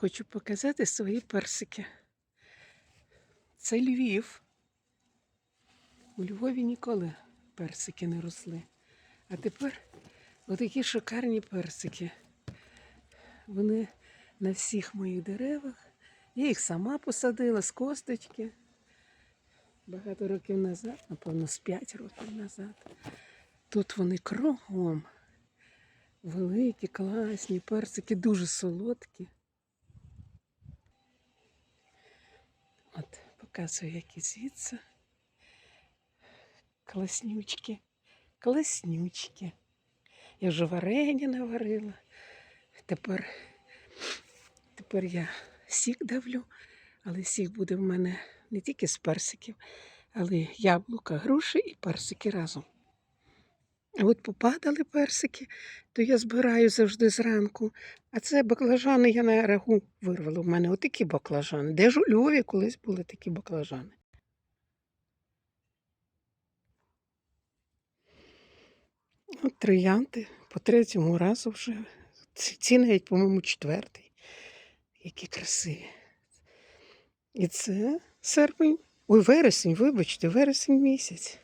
хочу показати свої персики. Це Львів. У Львові ніколи персики не росли. А тепер отакі шикарні персики. Вони на всіх моїх деревах. Я їх сама посадила з косточки. Багато років назад, напевно, з 5 років назад. Тут вони кругом. Великі, класні, персики дуже солодкі. От, показую, які звідси. Класнючки, класнючки. Я вже варення наварила. Тепер, тепер я сік давлю, але сік буде в мене не тільки з персиків, але яблука, груші і персики разом. От попадали персики, то я збираю завжди зранку. А це баклажани я на рагу вирвала. У мене отакі баклажани. Де ж у Львові колись були такі баклажани? От троянди по третьому разу вже. Ці навіть, по-моєму, четвертий. Які красиві. І це серпень. Ой, вересень, вибачте, вересень місяць.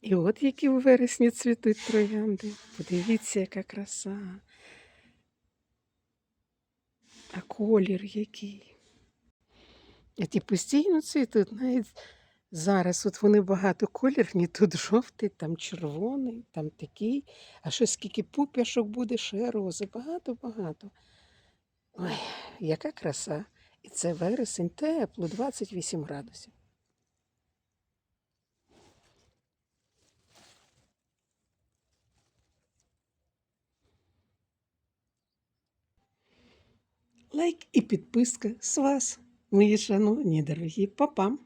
І от які у вересні цвітуть троянди. Подивіться, яка краса. А колір який. А ті постійно цвітуть, навіть зараз от вони багатоколірні, тут жовтий, там червоний, там такий. А ще скільки пуп'яшок буде, ще рози. Багато-багато. Ой, яка краса. І це вересень тепло, 28 градусів. Лайк і підписка з вас, мої шановні дорогі папам.